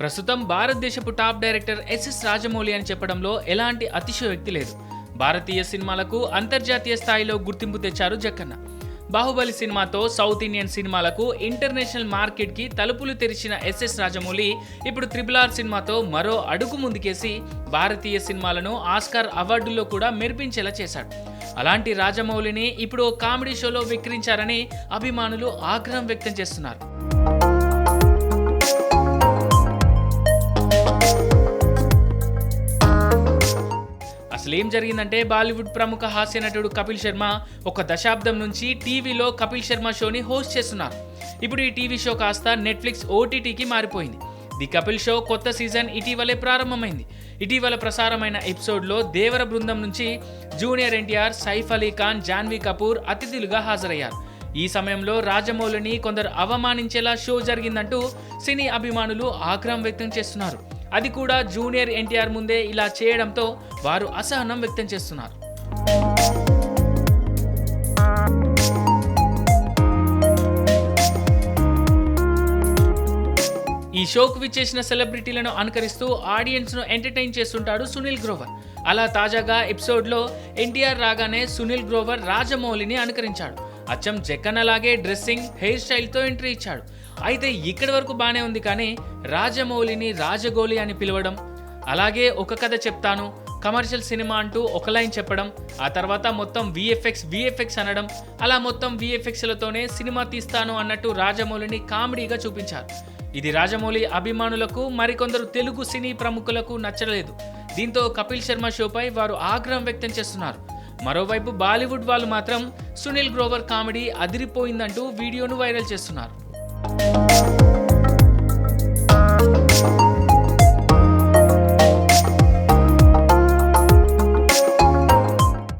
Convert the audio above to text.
ప్రస్తుతం భారతదేశపు top director SS Rajamouli అని చెప్పడంలో ఎలాంటి అతిశయోక్తి లేదు. భారతీయ సినిమాలకు అంతర్జాతీయ స్థాయిలో గుర్తింపు తెచ్చారు జక్కన్న. బాహుబలి సినిమాతో సౌత్ ఇండియన్ సినిమాలకు ఇంటర్నేషనల్ మార్కెట్కి తలుపులు తెరిచిన ఎస్ఎస్ రాజమౌళి ఇప్పుడు త్రిబుల్ ఆర్ సినిమాతో మరో అడుగు ముందుకేసి భారతీయ సినిమాలను ఆస్కార్ అవార్డుల్లో కూడా మెరిపించేలా చేశాడు. అలాంటి రాజమౌళిని ఇప్పుడు ఓ కామెడీ షోలో విక్రించారని అభిమానులు ఆగ్రహం వ్యక్తం చేస్తున్నారు. అసలు ఏం జరిగిందంటే బాలీవుడ్ ప్రముఖ హాస్య నటుడు కపిల్ శర్మ ఒక దశాబ్దం నుంచి టీవీలో కపిల్ శర్మ షోని హోస్ట్ చేస్తున్నారు. ఇప్పుడు ఈ టీవీ షో కాస్త నెట్ఫ్లిక్స్ ఓటీటీకి మారిపోయింది. ది కపిల్ షో కొత్త సీజన్ ఇటీవలే ప్రారంభమైంది. ఇటీవల ప్రసారమైన ఎపిసోడ్లో దేవర బృందం నుంచి జూనియర్ ఎన్టీఆర్ సైఫ్ అలీ ఖాన్ జాన్వీ కపూర్ అతిథులుగా హాజరయ్యారు. ఈ సమయంలో రాజమౌళిని కొందరు అవమానించేలా షో జరిగిందంటూ సినీ అభిమానులు ఆగ్రహం వ్యక్తం చేస్తున్నారు. అది కూడా జూనియర్ ఎన్టీఆర్ ముందే ఇలా చేయడంతో వారు అసహనం వ్యక్తం చేస్తున్నారు. ఈ షోకు విచ్చేసిన సెలబ్రిటీలను అనుకరిస్తూ ఆడియన్స్ను ఎంటర్టైన్ చేస్తుంటాడు సునీల్ గ్రోవర్. అలా తాజాగా ఎపిసోడ్లో ఎన్టీఆర్ రాగానే సునీల్ గ్రోవర్ రాజమౌళిని అనుకరించాడు. అచ్చం జక్కన్నలాగే డ్రెస్సింగ్ హెయిర్ స్టైల్తో ఎంట్రీ ఇచ్చాడు. అయితే ఇక్కడి వరకు బాగానే ఉంది కానీ రాజమౌళిని రాజగోలి అని పిలవడం అలాగే ఒక కథ చెప్తాను కమర్షియల్ సినిమా అంటూ ఒక లైన్ చెప్పడం ఆ తర్వాత మొత్తం విఎఫ్ఎక్స్ విఎఫ్ఎక్స్ అనడం అలా మొత్తం విఎఫ్ఎక్స్లతోనే సినిమా తీస్తాను అన్నట్టు రాజమౌళిని కామెడీగా చూపించారు. ఇది రాజమౌళి అభిమానులకు మరికొందరు తెలుగు సినీ ప్రముఖులకు నచ్చలేదు. దీంతో కపిల్ శర్మ షోపై వారు ఆగ్రహం వ్యక్తం చేస్తున్నారు. మరోవైపు బాలీవుడ్ వాళ్ళు మాత్రం సునీల్ గ్రోవర్ కామెడీ అదిరిపోయిందంటూ వీడియోను వైరల్ చేస్తున్నారు.